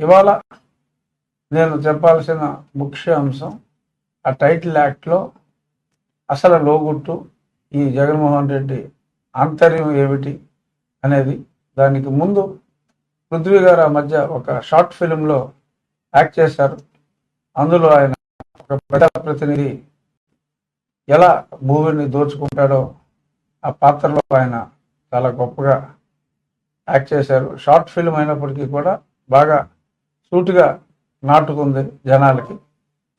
ఇవాళ నేను చెప్పాల్సిన ముఖ్య అంశం ఆ టైటిల్ యాక్ట్లో అసలు లోగుట్టు ఈ జగన్మోహన్ రెడ్డి ఆంతర్యం ఏమిటి అనేది దానికి ముందు పృథ్వీ గారు ఆ మధ్య ఒక షార్ట్ ఫిలింలో యాక్ట్ చేశారు. అందులో ఆయన ఒక ప్రజాప్రతినిధి ఎలా భూమిని దోచుకుంటాడో ఆ పాత్రలో ఆయన చాలా గొప్పగా యాక్ట్ చేశారు. షార్ట్ ఫిల్మ్ అయినప్పటికీ కూడా బాగా సూటిగా నాటుకుంది జనాలకి.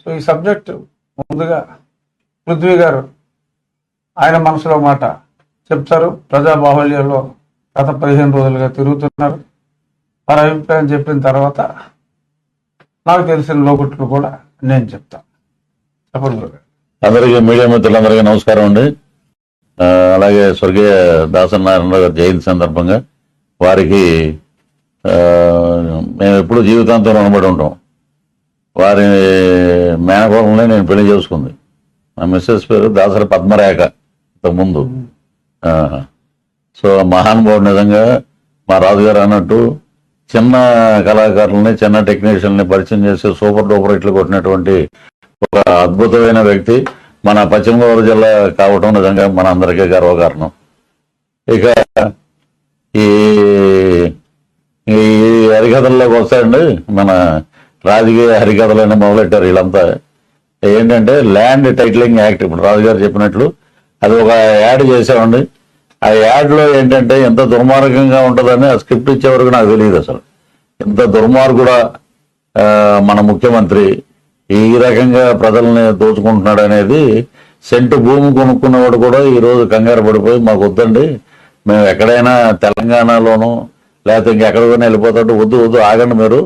సో ఈ సబ్జెక్ట్ ముందుగా పృథ్వీ గారు ఆయన మనసులో మాట చెప్తారు. ప్రజాబాహుళ్యంలో గత పదిహేను రోజులుగా తిరుగుతున్నారు. వారి అభిప్రాయం చెప్పిన తర్వాత నాకు తెలిసిన లోకుట్లు కూడా నేను చెప్తాను చెప్పండి అందరికీ మీడియా మిత్రులందరికీ నమస్కారం అండి. అలాగే స్వర్గీయ దాసనారాయణరావు గారి జయంతి సందర్భంగా వారికి మేము ఎప్పుడు జీవితాంతం రుణపడి ఉంటాం. వారి మేనకోడలనే నేను పెళ్ళి చేసుకుంది. మా మిస్సెస్ పేరు దాసరి పద్మరేఖ ఇంతకుముందు. సో మహానుభావుడు నిజంగా మా రాజుగారు అన్నట్టు చిన్న కళాకారులని చిన్న టెక్నీషియన్ని పరిచయం చేసి సూపర్ డూపర్ ఇట్లు కొట్టినటువంటి ఒక అద్భుతమైన వ్యక్తి. మన పశ్చిమ గోదావరి జిల్లా కావటం నిజంగా మన అందరికీ గర్వకారణం. ఇక ఈ హరికథల్లోకి వస్తాయండి మన రాజకీయ హరికథలని మొదలెట్టారు వీళ్ళంతా. ఏంటంటే ల్యాండ్ టైటిలింగ్ యాక్ట్ ఇప్పుడు రాజుగారు చెప్పినట్లు అది ఒక యాడ్ చేసామండి ఆ యాడ్లో ఏంటంటే ఎంత దుర్మార్గంగా ఉంటుందని ఆ స్క్రిప్ట్ ఇచ్చే వరకు నాకు తెలియదు అసలు. ఎంత దుర్మార్గుడ మన ముఖ్యమంత్రి ఈ రకంగా ప్రజల్ని దోచుకుంటున్నాడు అనేది సెంటు భూమి కొనుక్కున్నవాడు కూడా ఈరోజు కంగారు పడిపోయి మాకు వద్దండి. మేము ఎక్కడైనా తెలంగాణలోనూ లేకపోతే ఇంకెక్కడికైనా వెళ్ళిపోతాడు. వద్దు వద్దు ఆగండి మీరు.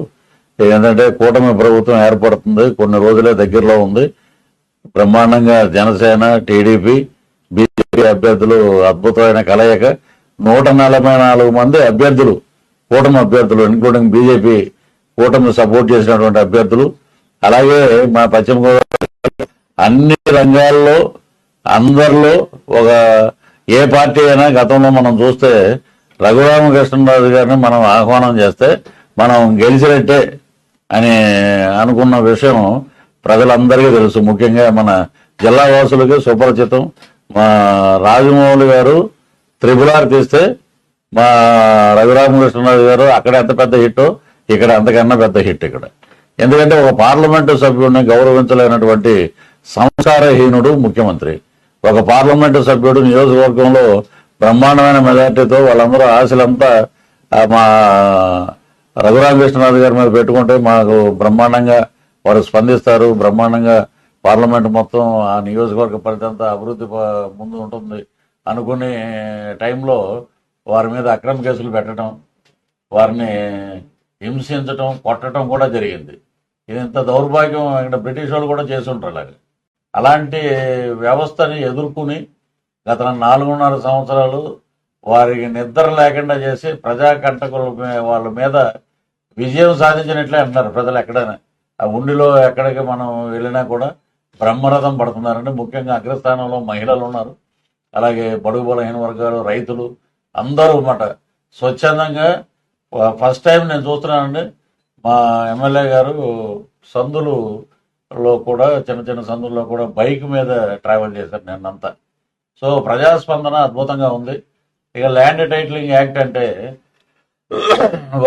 ఏంటంటే కూటమి ప్రభుత్వం ఏర్పడుతుంది. కొన్ని రోజులే దగ్గరలో ఉంది. బ్రహ్మాండంగా జనసేన టీడీపీ బీజేపీ అభ్యర్థులు అద్భుతమైన కలయిక. నూట నలభై నాలుగు మంది అభ్యర్థులు కూటమి అభ్యర్థులు ఇంక్లూడింగ్ బీజేపీ కూటమి సపోర్ట్ చేసినటువంటి అభ్యర్థులు. అలాగే మా పశ్చిమ గోదావరి అన్ని రంగాల్లో అందరిలో ఒక ఏ పార్టీ అయినా గతంలో మనం చూస్తే రఘురామకృష్ణరాజు గారిని మనం ఆహ్వానం చేస్తే మనం గెలిచినట్టే అని అనుకున్న విషయం ప్రజలందరికీ తెలుసు. ముఖ్యంగా మన జిల్లా వాసులకి సుపరిచితం మా రాజమౌళి గారు త్రిపుల్ ఆర్ తీస్తే మా రఘురామకృష్ణరాజు గారు అక్కడ ఎంత పెద్ద హిట్ ఇక్కడ అంతకన్నా పెద్ద హిట్ ఇక్కడ. ఎందుకంటే ఒక పార్లమెంటు సభ్యుడిని గౌరవించలేనటువంటి సంసారహీనుడు ముఖ్యమంత్రి. ఒక పార్లమెంటు సభ్యుడు నియోజకవర్గంలో బ్రహ్మాండమైన మెజార్టీతో వాళ్ళందరూ ఆశలంతా మా మా రఘురామకృష్ణరాజు గారి మీద పెట్టుకుంటే మాకు బ్రహ్మాండంగా వారు స్పందిస్తారు. బ్రహ్మాండంగా పార్లమెంట్ మొత్తం ఆ నియోజకవర్గ పరిధి అంతా అభివృద్ధి ప- ముందు ఉంటుంది అనుకునే టైంలో వారి మీద అక్రమ కేసులు పెట్టడం వారిని హింసించటం కొట్టడం కూడా జరిగింది. ఇది ఇంత దౌర్భాగ్యం ఇక్కడ బ్రిటిష్ వాళ్ళు కూడా చేసి ఉంటారు అలాగే. అలాంటి వ్యవస్థని ఎదుర్కొని గత నాలుగున్నర సంవత్సరాలు వారికి నిద్ర లేకుండా చేసి ప్రజాకంటకుల వాళ్ళ మీద విజయం సాధించినట్లే అంటున్నారు ప్రజలు ఎక్కడైనా. ఆ ఉండిలో ఎక్కడికి మనం వెళ్ళినా కూడా బ్రహ్మరథం పడుతున్నారండి. ముఖ్యంగా అగ్రస్థానంలో మహిళలు ఉన్నారు. అలాగే బడుగు బలహీన వర్గాలు రైతులు అందరూ అన్నమాట. స్వచ్ఛందంగా ఫస్ట్ టైం నేను చూస్తున్నానండి. మా ఎమ్మెల్యే గారు సందులులో కూడా చిన్న చిన్న సందుల్లో కూడా బైక్ మీద ట్రావెల్ చేశారు నిన్నంతా సో ప్రజాస్పందన అద్భుతంగా ఉంది. ఇక ల్యాండ్ టైటిలింగ్ యాక్ట్ అంటే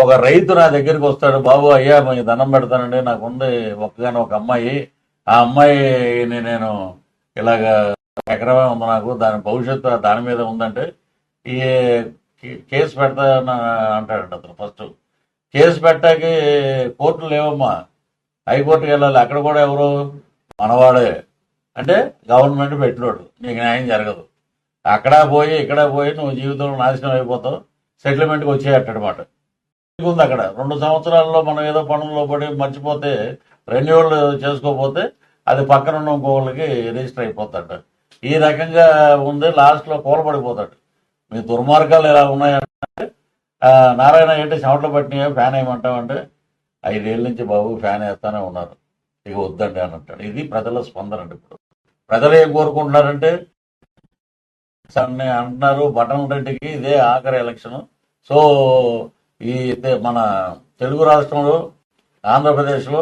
ఒక రైతు నా దగ్గరికి వస్తాడు బాబు అయ్యా మీకు దండం పెడతానండి నాకు ఉంది ఒక్కగానే ఒక అమ్మాయి. ఆ అమ్మాయిని నేను ఇలాగ ఎకరమే ఉంది నాకు దాని భవిష్యత్తు దాని మీద ఉందంటే ఈ కేసు పెడతా అంటాడంట అతను ఫస్ట్. కేసు పెట్టాకి కోర్టులు లేవమ్మా. హైకోర్టుకి వెళ్ళాలి అక్కడ కూడా ఎవరు? మనవాడే. అంటే గవర్నమెంట్ పెట్టినోడు. నీకు న్యాయం జరగదు. అక్కడ పోయి ఇక్కడ పోయి నువ్వు జీవితంలో నాశనం అయిపోతావు. సెటిల్మెంట్కి వచ్చేయట్టనమాట ఉంది అక్కడ. రెండు సంవత్సరాల్లో మనం ఏదో పనుల్లో పడి మర్చిపోతే రెన్యువల్ చేసుకోకపోతే అది పక్కన ఉన్న ఇంకోళ్ళకి రిజిస్టర్ అయిపోతాడు ఈ రకంగా ఉంది. లాస్ట్లో కూలబడిపోతాడు. మీ దుర్మార్గాలు ఎలా ఉన్నాయంటే నారాయణ ఏంటి? చెమటలు పట్టినాయో? ఫ్యాన్ వేయమంటామంటే ఐదేళ్ళ నుంచి బాబు ఫ్యాన్ వేస్తానే ఉన్నారు. ఇక వద్దండి అని అంటాడు ఇది ప్రజల స్పందన అండి ఇప్పుడు. ప్రజలు ఏం కోరుకుంటున్నారంటే అంటున్నారు బటన్ రెడ్డికి ఇదే ఆఖరి ఎలక్షన్. సో ఈ మన తెలుగు రాష్ట్రంలో ఆంధ్రప్రదేశ్లో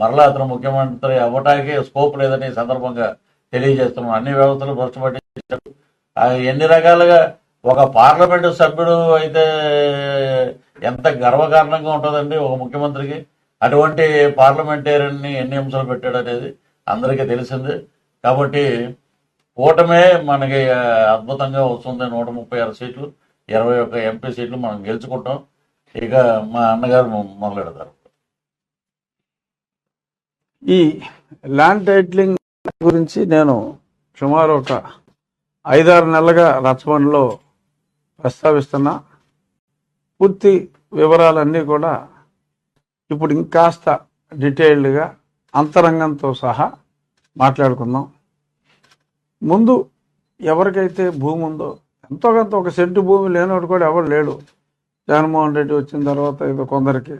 మరలా అతను ముఖ్యమంత్రి అవ్వటానికి స్కోప్ లేదని సందర్భంగా తెలియజేస్తున్నాం. అన్ని వ్యవస్థలు భ్రష్టపట్టించాడు ఎన్ని రకాలుగా ఒక పార్లమెంటు సభ్యుడు అయితే ఎంత గర్వకారణంగా ఉంటుందండి ఒక ముఖ్యమంత్రికి. అటువంటి పార్లమెంటేరియన్ని ఎన్ని అంశాలు పెట్టాడు అనేది అందరికీ తెలిసిందే. కాబట్టి కూటమే మనకి అద్భుతంగా వస్తుంది. నూట ముప్పై ఆరు సీట్లు ఇరవై ఒక్క ఎంపీ సీట్లు మనం గెలుచుకుంటాం. ఇక మా అన్నగారు మొదలెడతారు. ఈ ల్యాండ్ టైటిలింగ్ గురించి నేను సుమారు ఒక ఐదారు నెలలుగా రచబండిలో ప్రస్తావిస్తున్నా. పూర్తి వివరాలన్నీ కూడా ఇప్పుడు ఇంకాస్త డీటెయిల్డ్గా అంతరంగంతో సహా మాట్లాడుకుందాం. ముందు ఎవరికైతే భూమి ఉందో ఎంతో కొంత ఒక సెంటు భూమి లేనివాడు కూడా ఎవరు లేడు. జగన్మోహన్ రెడ్డి వచ్చిన తర్వాత ఏదో కొందరికి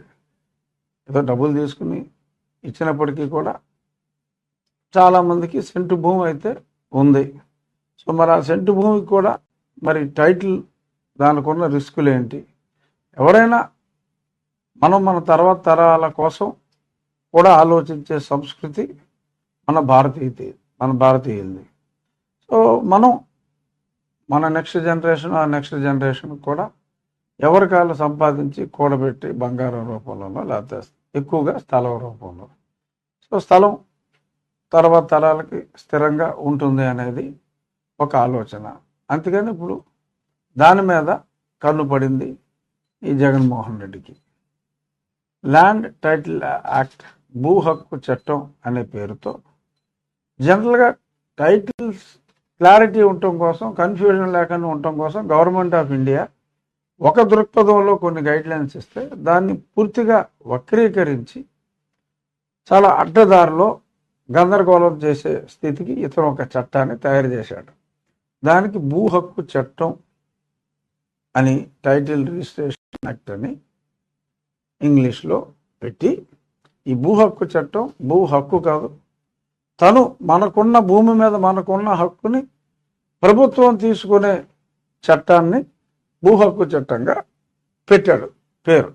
ఏదో డబ్బులు తీసుకుని ఇచ్చినప్పటికీ కూడా చాలామందికి సెంటు భూమి అయితే ఉంది. సో మరి ఆ సెంటు భూమికి కూడా మరి టైటిల్ దానికి ఉన్న రిస్కులు ఏంటి ఎవరైనా మనం మన తర్వాత తరాల కోసం కూడా ఆలోచించే సంస్కృతి మన భారతీయది మన భారతీయులది సో మనం మన నెక్స్ట్ జనరేషన్ ఆ నెక్స్ట్ జనరేషన్ కూడా ఎవరికాలు సంపాదించి కూడబెట్టి బంగారం రూపంలోనో లేకపోతే ఎక్కువగా స్థలం రూపంలో. సో స్థలం తర్వాత తరాలకి స్థిరంగా ఉంటుంది అనేది ఒక ఆలోచన. అందుకని ఇప్పుడు దాని మీద కన్ను పడింది ఈ జగన్మోహన్ రెడ్డికి. ల్యాండ్ టైటిల్ యాక్ట్ భూ హక్కు చట్టం అనే పేరుతో జనరల్గా టైటిల్స్ క్లారిటీ ఉండటం కోసం కన్ఫ్యూజన్ లేకుండా ఉండటం కోసం గవర్నమెంట్ ఆఫ్ ఇండియా ఒక దృక్పథంలో కొన్ని గైడ్ లైన్స్ ఇస్తే దాన్ని పూర్తిగా వక్రీకరించి చాలా అడ్డదారిలో గందరగోళం చేసే స్థితికి ఇతను ఒక చట్టాన్ని తయారు చేశాడు. దానికి భూ హక్కు చట్టం అని టైటిల్ రిజిస్ట్రేషన్ యాక్ట్ అని ఇంగ్లీష్లో పెట్టి ఈ భూ హక్కు చట్టం భూ హక్కు కాదు తను మనకున్న భూమి మీద మనకున్న హక్కుని ప్రభుత్వం తీసుకునే చట్టాన్ని భూ హక్కు చట్టంగా పెట్టాడు. పేరు.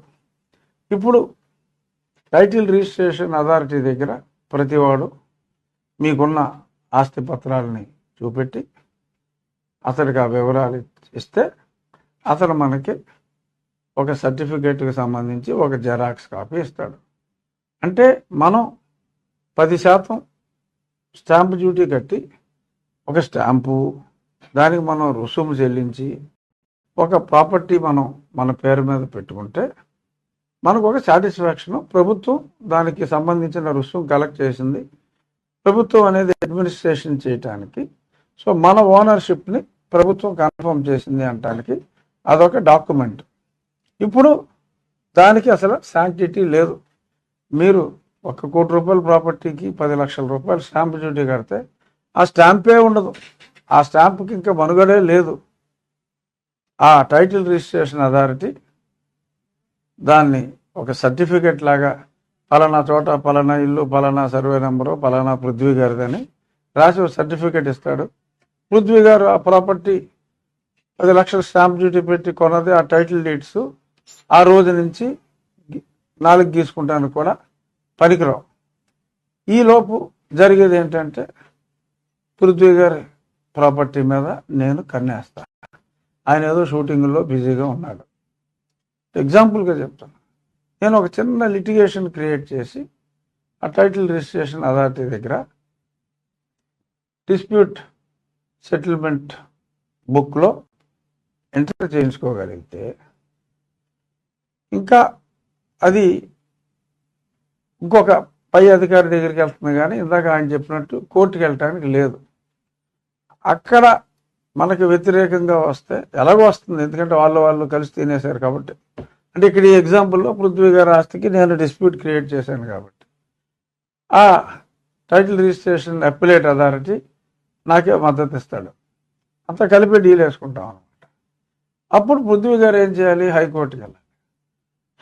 ఇప్పుడు టైటిల్ రిజిస్ట్రేషన్ అథారిటీ దగ్గర ప్రతివాడు మీకున్న ఆస్తి పత్రాలని చూపెట్టి అతడికి ఆ వివరాలు ఇస్తే అతను మనకి ఒక సర్టిఫికేట్కి సంబంధించి ఒక జెరాక్స్ కాపీ ఇస్తాడు. అంటే మనం పది శాతం స్టాంప్ డ్యూటీ కట్టి ఒక స్టాంపు దానికి మనం రుసుము చెల్లించి ఒక ప్రాపర్టీ మనం మన పేరు మీద పెట్టుకుంటే మనకు ఒక సాటిస్ఫాక్షన్. ప్రభుత్వం దానికి సంబంధించిన రుసుము కలెక్ట్ చేసింది. ప్రభుత్వం అనేది అడ్మినిస్ట్రేషన్ చేయటానికి. సో మన ఓనర్షిప్ని ప్రభుత్వం కన్ఫర్మ్ చేసింది అనటానికి అదొక డాక్యుమెంట్. ఇప్పుడు దానికి అసలు శాంక్టిటీ లేదు. మీరు ఒక కోటి రూపాయల ప్రాపర్టీకి పది లక్షల రూపాయలు స్టాంప్ డ్యూటీ కడితే ఆ స్టాంపే ఉండదు. ఆ స్టాంప్కి ఇంకా మనుగడే లేదు. ఆ టైటిల్ రిజిస్ట్రేషన్ అథారిటీ దాన్ని ఒక సర్టిఫికెట్ లాగా పలానా చోట పలానా ఇల్లు పలానా సర్వే నెంబరు పలానా పృథ్వీ గారిదని రాసి ఒక సర్టిఫికెట్ ఇస్తాడు. పృథ్వీ గారు ఆ ప్రాపర్టీ పది లక్షల స్టాంప్ డ్యూటీ పెట్టి కొన్నది ఆ టైటిల్ డీట్స్ ఆ రోజు నుంచి నాలుగు గీసుకుంటాను కూడా పనికిరావు ఈలోపు జరిగేది ఏంటంటే పృథ్వీ గారి ప్రాపర్టీ మీద నేను కన్నేస్తా. ఆయన ఏదో షూటింగ్లో బిజీగా ఉన్నాడు. ఎగ్జాంపుల్గా చెప్తాను. నేను ఒక చిన్న లిటిగేషన్ క్రియేట్ చేసి ఆ టైటిల్ రిజిస్ట్రేషన్ అథారిటీ దగ్గర డిస్ప్యూట్ సెటిల్మెంట్ బుక్లో ఎంటర్ చేయించుకోగలిగితే ఇంకా అది ఇంకొక పై అధికారి దగ్గరికి వెళ్తుంది కానీ ఇందాక ఆయన చెప్పినట్టు కోర్టుకి వెళ్ళటానికి లేదు. అక్కడ మనకు వ్యతిరేకంగా వస్తే ఎలాగో వస్తుంది. ఎందుకంటే వాళ్ళు వాళ్ళు కలిసి తినేశారు కాబట్టి. అంటే ఇక్కడ ఈ ఎగ్జాంపుల్లో పృథ్వీ గారి ఆస్తికి నేను డిస్ప్యూట్ క్రియేట్ చేశాను కాబట్టి. ఆ టైటిల్ రిజిస్ట్రేషన్ అప్పిలేట్ అథారిటీ నాకే మద్దతు ఇస్తాడు. అంతా కలిపి డీల్ వేసుకుంటాం అనమాట అప్పుడు పృథ్వీ గారు ఏం చేయాలి? హైకోర్టుకి వెళ్ళాలి.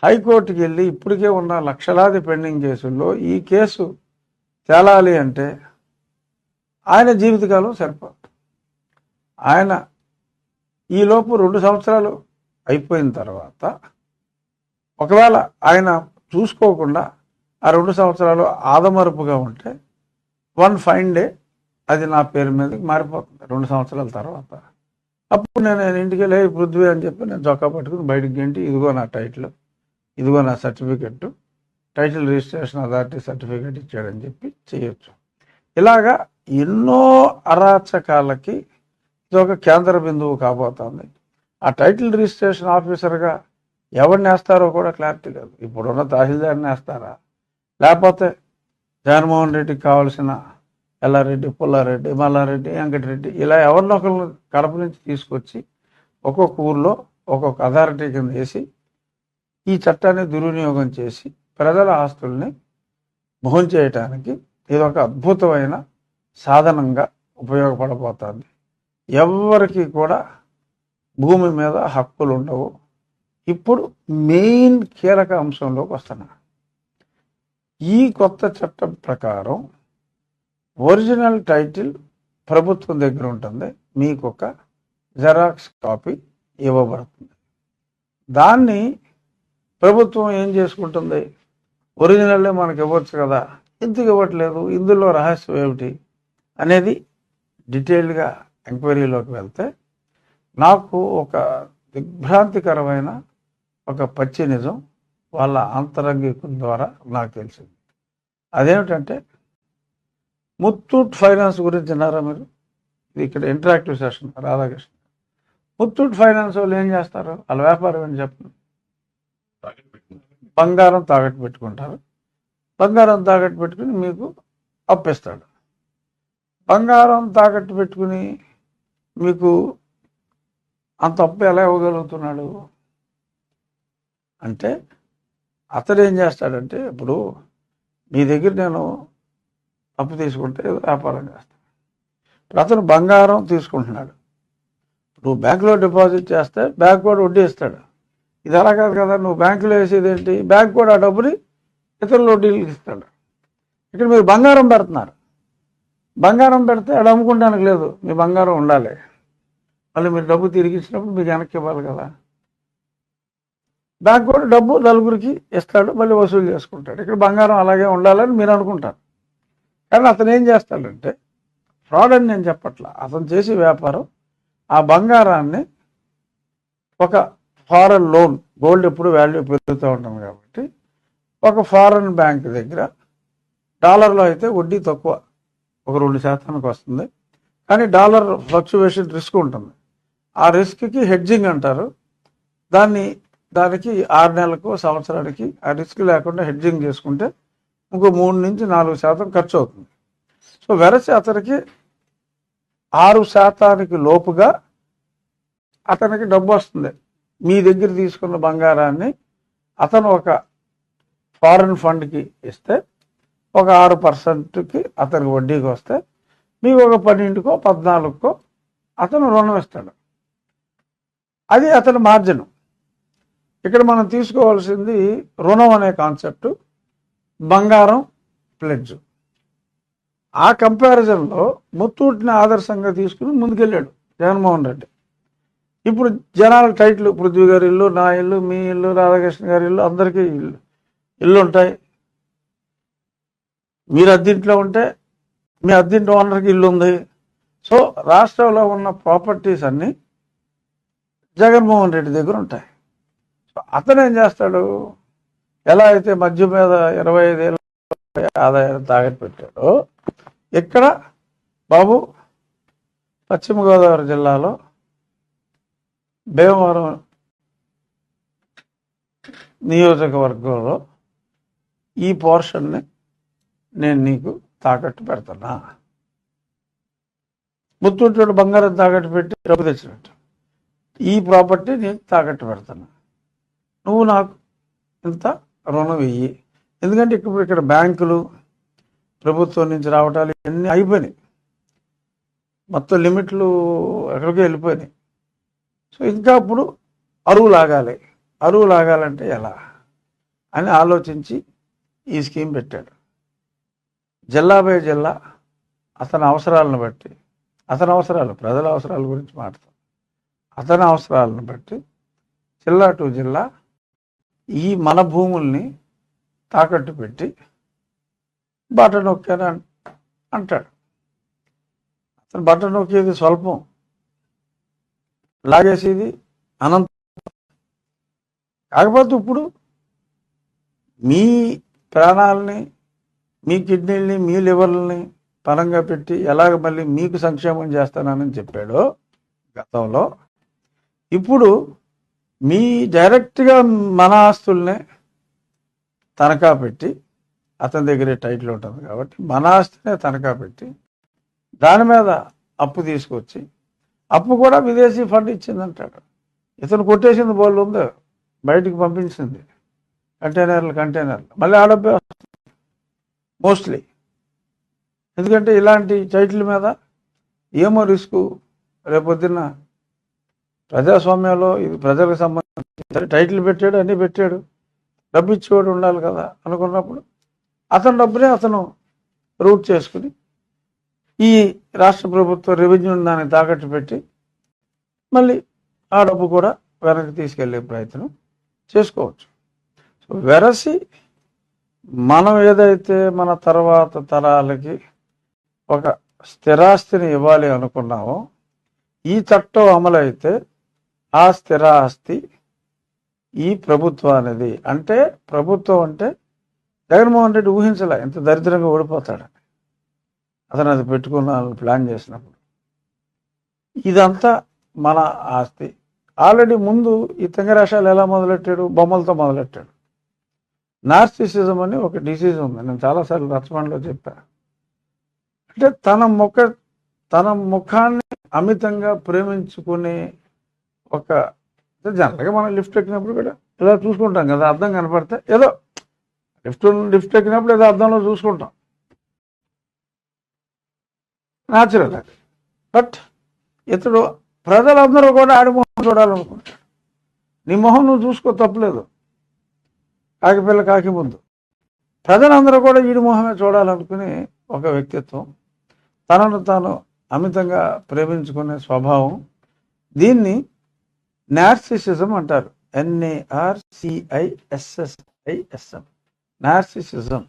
హైకోర్టుకి వెళ్ళి ఇప్పటికే ఉన్న లక్షలాది పెండింగ్ కేసుల్లో ఈ కేసు తేలాలి అంటే ఆయన జీవితకాలం సరిపోదు. ఆయన ఈలోపు రెండు సంవత్సరాలు అయిపోయిన తర్వాత ఒకవేళ ఆయన చూసుకోకుండా ఆ రెండు సంవత్సరాలు ఆదమరుపుగా ఉంటే వన్ ఫైన్ డే అది నా పేరు మీదకి మారిపోతుంది రెండు సంవత్సరాల తర్వాత. అప్పుడు నేను ఇంటికి వెళ్ళి పృథ్వీ అని చెప్పి నేను చొక్కా పట్టుకుని బయటికి గెంటి ఇదిగో నా టైటిల్. ఇదిగో నా certificate title registration authority certificate ఇచ్చాడని చెప్పి చేయొచ్చు. ఇలాగా ఎన్నో అరాచకాలకి ఇది ఒక కేంద్ర బిందువు కాబోతోంది. ఆ టైటిల్ రిజిస్ట్రేషన్ ఆఫీసర్గా ఎవరిని వేస్తారో కూడా క్లారిటీ లేదు. ఇప్పుడున్న తహసీల్దార్ని వేస్తారా లేకపోతే జగన్మోహన్ రెడ్డికి కావాల్సిన ఎల్లారెడ్డి పుల్లారెడ్డి మల్లారెడ్డి వెంకటరెడ్డి ఇలా ఎవరినొకరిని కడప నుంచి తీసుకొచ్చి ఒక్కొక్క ఊర్లో ఒక్కొక్క అథారిటీ కింద వేసి ఈ చట్టాన్ని దుర్వినియోగం చేసి ప్రజల ఆస్తుల్ని మోహం చేయటానికి ఇది ఒక అద్భుతమైన సాధనంగా ఉపయోగపడబోతుంది. ఎవరికి కూడా భూమి మీద హక్కులు ఉండవు. ఇప్పుడు మెయిన్ కీలక అంశంలోకి వస్తున్నా ఈ కొత్త చట్టం ప్రకారం ఒరిజినల్ టైటిల్ ప్రభుత్వం దగ్గర ఉంటుంది. మీకు ఒక జెరాక్స్ కాపీ ఇవ్వబడుతుంది. దాన్ని ప్రభుత్వం ఏం చేసుకుంటుంది? ఒరిజినల్లే మనకి ఇవ్వచ్చు కదా. ఎందుకు ఇవ్వట్లేదు? ఇందులో రహస్యం ఏమిటి? అనేది డీటెయిల్డ్గా ఎంక్వైరీలోకి వెళ్తే నాకు ఒక దిగ్భ్రాంతికరమైన ఒక పచ్చి నిజం వాళ్ళ అంతరంగికం ద్వారా నాకు తెలిసింది. అదేమిటంటే ముత్తూట్ ఫైనాన్స్ గురించి విన్నారా మీరు? ఇది ఇక్కడ interactive session Radhakrishna. Muthoot finance వాళ్ళు ఏం చేస్తారు? వాళ్ళ వ్యాపారం ఏం చెప్పండి బంగారం తాకట్టు పెట్టుకుంటారు. బంగారం తాకట్టు పెట్టుకుని మీకు అప్పిస్తాడు. బంగారం తాకట్టు పెట్టుకుని మీకు అంత అప్పు ఎలా ఇవ్వగలుగుతున్నాడు? అంటే అతడు ఏం చేస్తాడంటే ఇప్పుడు మీ దగ్గర నేను అప్పు తీసుకుంటే వ్యాపారం చేస్తాను. ఇప్పుడు అతను బంగారం తీసుకుంటున్నాడు. నువ్వు బ్యాంకులో డిపాజిట్ చేస్తే బ్యాంక్ కూడా వడ్డీ ఇస్తాడు. ఇది అలా కాదు కదా నువ్వు బ్యాంకులో వేసేది ఏంటి బ్యాంక్ కూడా ఆ డబ్బుని ఇతరుల వడ్డీలకు ఇస్తాడు ఇక్కడ మీరు బంగారం పెడుతున్నారు. బంగారం పెడితే అది అమ్ముకోవడానికి లేదు. మీ బంగారం ఉండాలి. మళ్ళీ మీరు డబ్బు తిరిగి ఇచ్చినప్పుడు మీకు వెనక్కి ఇవ్వాలి కదా. బ్యాంక్ కూడా డబ్బు నలుగురికి ఇస్తాడు మళ్ళీ వసూలు చేసుకుంటాడు. ఇక్కడ బంగారం అలాగే ఉండాలని మీరు అనుకుంటారు. కానీ అతను ఏం చేస్తాడంటే ఫ్రాడ్ అని నేను చెప్పట్లా. అతను చేసే వ్యాపారం ఆ బంగారాన్ని ఒక ఫారెన్ లోన్ గోల్డ్ ఎప్పుడు వాల్యూ పెరుగుతూ ఉంటుంది కాబట్టి ఒక ఫారెన్ బ్యాంక్ దగ్గర డాలర్లో అయితే వడ్డీ తక్కువ ఒక రెండు శాతానికి వస్తుంది. కానీ డాలర్ ఫ్లక్చువేషన్ రిస్క్ ఉంటుంది. ఆ రిస్క్కి హెడ్జింగ్ అంటారు. దాన్ని దానికి ఆరు నెలలకు సంవత్సరానికి ఆ రిస్క్ లేకుండా హెడ్జింగ్ చేసుకుంటే ఇంకో మూడు నుంచి నాలుగు శాతం ఖర్చు అవుతుంది. సో వెరసి అతనికి ఆరు శాతానికి లోపుగా అతనికి డబ్బు వస్తుంది. మీ దగ్గర తీసుకున్న బంగారాన్ని అతను ఒక ఫారెన్ ఫండ్కి ఇస్తే ఒక ఆరు పర్సెంట్కి అతనికి వడ్డీకి వస్తే మీకు ఒక పన్నెండుకో పద్నాలుగుకో అతను రుణం ఇస్తాడు. అది అతని మార్జిన్ ఇక్కడ మనం తీసుకోవాల్సింది రుణం అనే కాన్సెప్ట్ బంగారం ప్లెడ్జ్ ఆ కంపారిజన్లో ముత్తూటిని ఆదర్శంగా తీసుకుని ముందుకెళ్ళాడు జగన్మోహన్ రెడ్డి. ఇప్పుడు జనాల టైట్లు పృథ్వీ గారి ఇల్లు నా ఇల్లు మీ ఇల్లు రాధాకృష్ణ గారి ఇల్లు అందరికీ ఇల్లు ఇల్లు ఉంటాయి. మీరు అద్దెంట్లో ఉంటే మీ అద్దెంటి ఓనర్కి ఇల్లు ఉంది. సో రాష్ట్రంలో ఉన్న ప్రాపర్టీస్ అన్నీ జగన్మోహన్ రెడ్డి దగ్గర ఉంటాయి. సో అతను ఏం చేస్తాడు? ఎలా అయితే మధ్య మీద ఇరవై ఐదేళ్ళ ఆదాయాన్ని తాగట్టు పెట్టాడో ఇక్కడ బాబు పశ్చిమ గోదావరి జిల్లాలో భీమవరం నియోజకవర్గంలో ఈ పోర్షన్ని నేను నీకు తాకట్టు పెడతానా? ముత్తూరు బంగారం తాకట్టు పెట్టి డబ్బు తెచ్చినట్టు. ఈ ప్రాపర్టీ నేను తాకట్టు పెడతాను. నువ్వు నాకు ఇంత రుణం ఇయ్యి. ఎందుకంటే ఇప్పుడు ఇక్కడ బ్యాంకులు ప్రభుత్వం నుంచి రావటాలు ఇవన్నీ అయిపోయినాయి. మొత్తం లిమిట్లు ఎక్కడికో వెళ్ళిపోయినాయి. ఇంకా ఇప్పుడు అరువు లాగాలి. అరువు లాగాలంటే ఎలా? అని ఆలోచించి ఈ స్కీమ్ పెట్టాడు. జిల్లా బై జిల్లా అతని అవసరాలను బట్టి అతని అవసరాలు ప్రజల అవసరాల గురించి మాట్లాడతాం. అతని అవసరాలను బట్టి జిల్లా టు జిల్లా ఈ మన భూముల్ని తాకట్టు పెట్టి బట్ట నొక్కాను అంటాడు. అతను బట్ట నొక్కేది స్వల్పం. లాగేసేది అనంత. కాకపోతే ఇప్పుడు మీ ప్రాణాలని మీ కిడ్నీలని మీ లివర్లని పరంగా పెట్టి ఎలాగ మళ్ళీ మీకు సంక్షేమం చేస్తానని చెప్పాడో గతంలో. ఇప్పుడు మీ డైరెక్ట్గా మన ఆస్తుల్నే తనఖా పెట్టి అతని దగ్గరే టైటిల్ ఉంటుంది కాబట్టి మన ఆస్తినే తనఖా పెట్టి దాని మీద అప్పు తీసుకొచ్చి అప్పు కూడా విదేశీ ఫండ్ ఇచ్చిందంటాడు. ఇతను కొట్టేసింది బోళ్ళు ఉందో? బయటికి పంపించింది. కంటైనర్లు కంటైనర్లు. మళ్ళీ ఆ డబ్బే మోస్ట్లీ ఎందుకంటే ఇలాంటి టైటిల్ మీద ఏమో రిస్క్. రేపొద్దున్న ప్రజాస్వామ్యంలో ఇది ప్రజలకు సంబంధించి టైటిల్ పెట్టాడు అన్నీ పెట్టాడు. డబ్బు ఇచ్చేవాడు ఉండాలి కదా అనుకున్నప్పుడు అతని డబ్బునే అతను రూట్ చేసుకుని ఈ రాష్ట్ర ప్రభుత్వ రెవెన్యూ దాన్ని తాకట్టు పెట్టి మళ్ళీ ఆ డబ్బు కూడా వెనక్కి తీసుకెళ్ళే ప్రయత్నం చేసుకోవచ్చు. సో వెరసి మనం ఏదైతే మన తర్వాత తరాలకి ఒక స్థిరాస్తిని ఇవ్వాలి అనుకున్నామో ఈ చట్టం అమలైతే ఆ స్థిరాస్తి ఈ ప్రభుత్వం అనేది అంటే ప్రభుత్వం అంటే జగన్మోహన్ రెడ్డి ఊహించలే ఇంత దరిద్రంగా ఓడిపోతాడని. అతను అది పెట్టుకున్న ప్లాన్ చేసినప్పుడు. ఇదంతా మన ఆస్తి. ఆల్రెడీ ముందు ఈ తెంగరాశాలు ఎలా మొదలెట్టాడు? బొమ్మలతో మొదలెట్టాడు. నార్సిసిజం అని ఒక డిసీజ్ ఉంది. నేను చాలాసార్లు రచమంలో చెప్పా. అంటే తన ముఖ తన ముఖాన్ని అమితంగా ప్రేమించుకునే ఒక జనరల్గా మనం లిఫ్ట్ ఎక్కినప్పుడు కూడా ఇలా చూసుకుంటాం కదా అర్థం కనపడితే ఏదో లిఫ్ట్ లిఫ్ట్ ఎక్కినప్పుడు ఏదో అర్థంలో చూసుకుంటాం. న్యాచురల్ అది బట్ ఇతడు ప్రజలందరూ కూడా ఆడి మొహం చూడాలనుకుంటాడు నీ మొహం నువ్వు చూసుకో తప్పలేదు. కాకిపిల్ల కాకి ముందు. ప్రజలందరూ కూడా ఈడి మొహమే చూడాలనుకునే ఒక వ్యక్తిత్వం. తనను తాను అమితంగా ప్రేమించుకునే స్వభావం. దీన్ని నార్సిసిజం అంటారు. ఎన్ఏఆర్సిఐఎస్ఎస్ఐఎస్ఎం నార్సిసిజం